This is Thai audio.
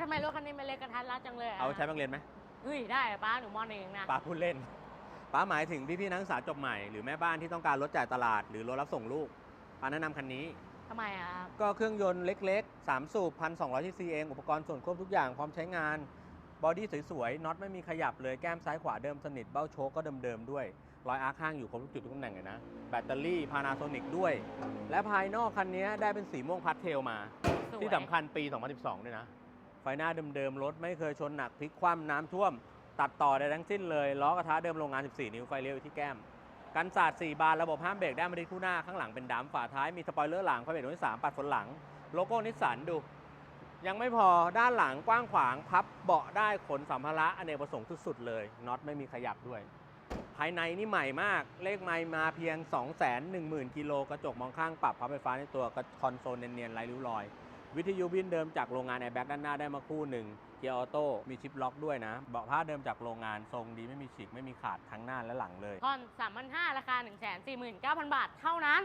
ทำไมรถคันนี้มันเล็กกระทัดรัดจังเลยะเอาใช้บางเลนไหมเฮ้ยได้อะป้าหนูมอหนึ่งนะป้าพูดเล่นป้าหมายถึงพี่ๆนักศึกษาจบใหม่หรือแม่บ้านที่ต้องการรถจ่ายตลาดหรือรถรับส่งลูกป้าแนะนำคันนี้ ทำไมอะครับก็เครื่องยนต์เล็กๆ 3 สูบ1,200ซีซีเอง อุปกรณ์ส่วนควบทุกอย่างพร้อมใช้งาน บอดี้สวยๆน็อตไม่มีขยับเลยแก้มซ้ายขวาเดิมสนิท เบ้าโชคก็เดิมๆด้วย รอยอาร์คข้างอยู่ครบทุกจุดทุกตำแหน่งเลยนะ แบตเตอรี่พานาโซนิกด้วย และภายนอกคันนี้ได้เป็นสีม่วงพัดเทลมา สวยที่สำคัญปี 2012 ด้วยนะ ไฟหน้าเดิมๆรถไม่เคยชนหนักพลิกคว่ำน้ำท่วม ตัดต่อได้ทั้งสิ้นเลยล้อกระทะเดิมโรงงาน 14 นิ้วไฟเลี้ยวอยู่ที่แก้ม กันศาสตร์4บานระบบห้ามเบรกได้มาที่คู่หน้าข้างหลังเป็นดำฝาท้ายมีสปอยเลอร์หลังไฟเบรกดวงที่3ปัดฝนหลังโลโก้นิสสันดู ยังไม่พอด้านหลังกว้างขวางพับเบาะได้ขนสัมภาระอเนกประสงค์สุดๆเลยน็อตไม่มีขยับด้วยภายในนี่ใหม่มาก เลขไมล์มาเพียง 210,000กิโลกระจกมองข้างปรับพับไฟฟ้าในตัวคอนโซลเนียนๆไร้ริ้วรอย วิทยุบินเดิมจากโรงงานแอร์แบ็กด้านหน้าได้มาคู่หนึ่งเกียร์ออโต้มีชิปล็อกด้วยนะ เบาะผ้าเดิมจากโรงงานทรงดีไม่มีฉีกไม่มีขาดทั้งหน้าและหลังเลยผ่อนสามพันห้าราคาหนึ่งแสนสี่หมื่นเก้าพันบาทเท่านั้น